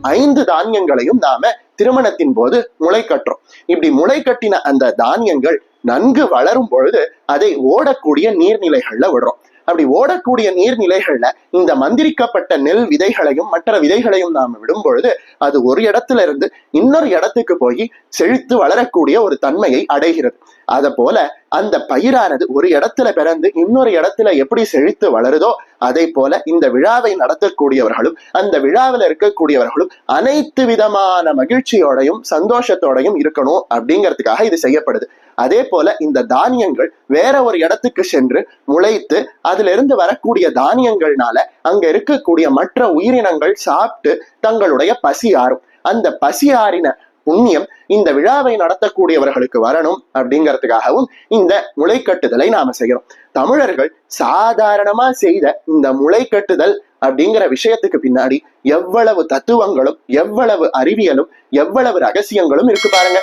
ஐந்து தானியங்களையும் நாம திருமணத்தின் போது முளை கட்டுறோம். இப்படி முளை கட்டின அந்த தானியங்கள் நன்கு வளரும் பொழுது அதை ஓடக்கூடிய நீர்நிலைகள்ல விடுறோம். அப்படி ஓடக்கூடிய நீர்நிலைகள்ல இந்த மந்திரிக்கப்பட்ட நெல் விதைகளையும் மற்ற விதைகளையும் நாம விடும் பொழுது அது ஒரு இடத்துல இருந்து இன்னொரு இடத்துக்கு போய் செழித்து வளரக்கூடிய ஒரு தன்மையை அடைகிறது. அத போல அந்த பயிரானது ஒரு இடத்துல பிறந்து இன்னொரு இடத்துல எப்படி செழித்து வளருதோ அதே போல இந்த விழாவை நடத்தக்கூடியவர்களும் அந்த விழாவில் இருக்கக்கூடியவர்களும் அனைத்து விதமான மகிழ்ச்சியோடையும் சந்தோஷத்தோடையும் இருக்கணும் அப்படிங்கிறதுக்காக இது செய்யப்படுது. அதே போல இந்த தானியங்கள் வேற ஒரு இடத்துக்கு சென்று முளைத்து அதுல இருந்து வரக்கூடிய தானியங்கள்னால அங்க இருக்கக்கூடிய மற்ற உயிரினங்கள் சாப்பிட்டு தங்களுடைய பசி ஆறும். அந்த பசி ஆறின புண்ணியம் இந்த விழாவை நடத்தக்கூடியவர்களுக்கு வரணும் அப்படிங்கிறதுக்காகவும் இந்த முளைக்கட்டுதலை நாம செய்யறோம். தமிழர்கள் சாதாரணமா செய்த இந்த முளைக்கட்டுதல் அப்படிங்கிற விஷயத்துக்கு பின்னாடி எவ்வளவு தத்துவங்களும் எவ்வளவு அறிவியலும் எவ்வளவு ரகசியங்களும் இருக்கு பாருங்க.